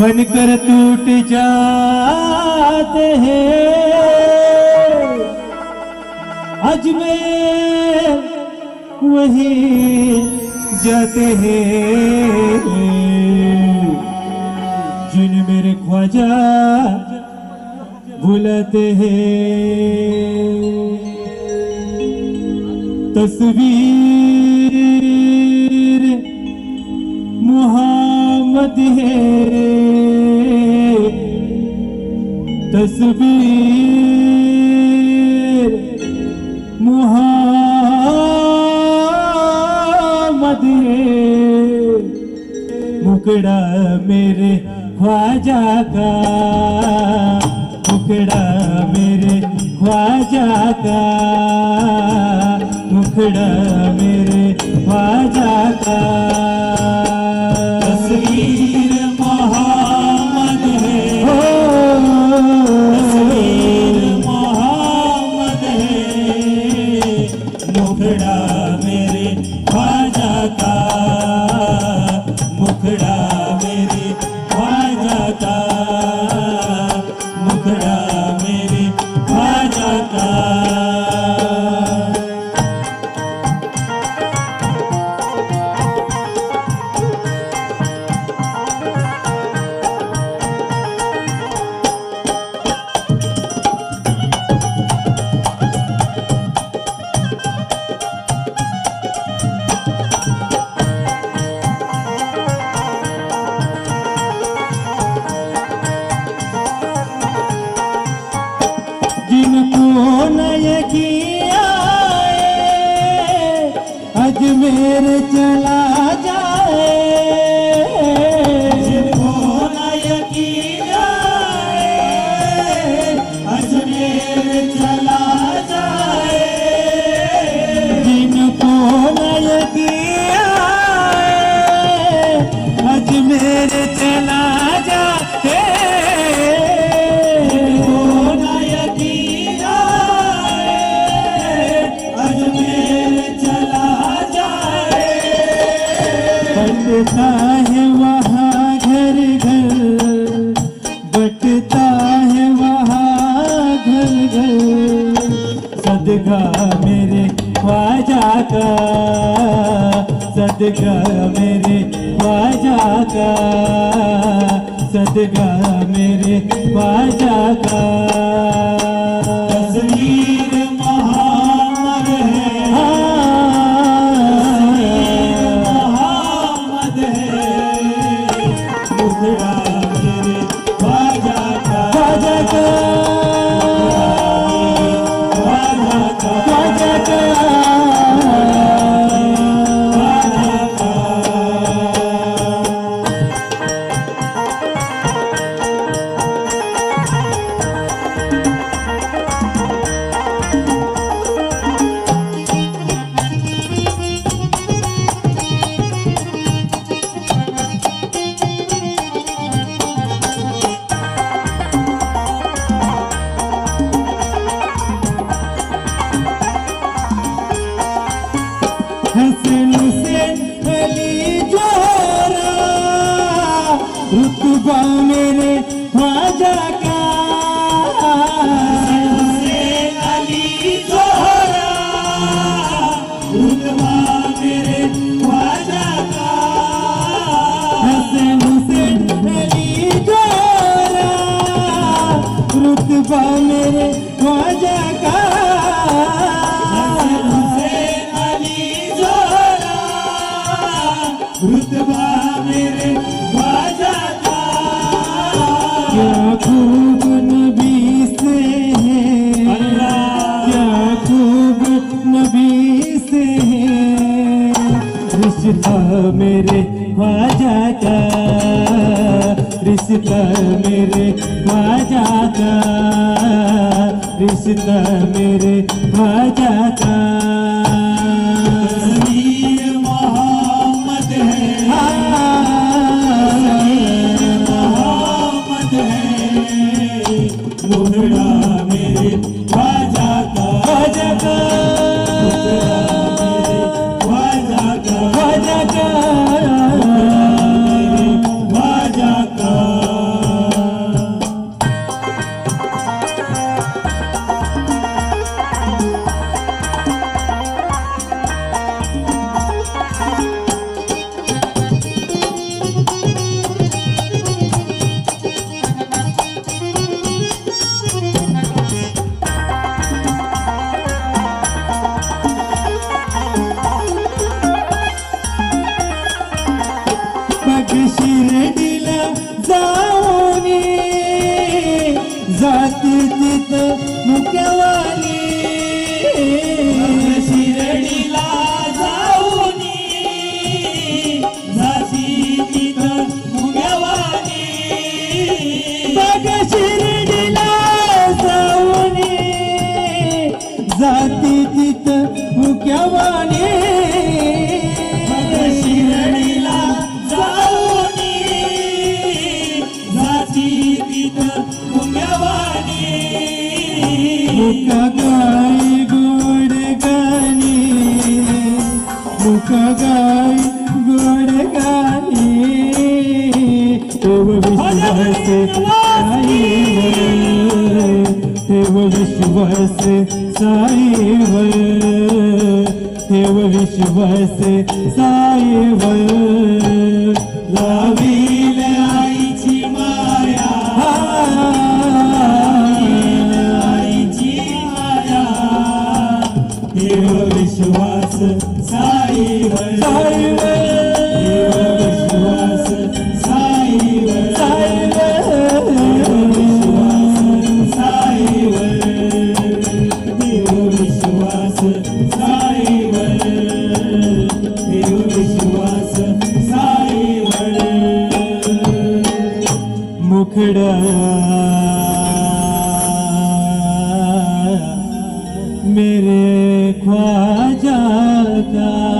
बनकर टूट जाते हैं। अजमेर वही जाते हैं। जिन मेरे ख्वाजा बुलाते हैं। तस्वीर मोहम्मद है। तस्वीर मोहम्मद मुकड़ा मेरे ख्वाजा का। मुकड़ा मेरे ख्वाजा का। मुखड़ा मेरे ख्वाजा का। तस्वीर अजमेर चला जाए। बटता है वहाँ घर घर। सदका मेरे ख्वाजा का। सदका मेरे ख्वाजा का। सदका मेरे ख्वाजा का। रिश्ता मेरे वाजा का रिश्ता मेरे वाजा का रिश्ता मेरे वाजा का गाई गोड गाणी. मुका गाई गोड गाणी. ठेव विश्वास विश्वास साईवर. ठेव विश्वास साईवर. लावील आईची माया. आईची माया. देव विश्वास साईवर. मुखडा मेरे ख्वाजा का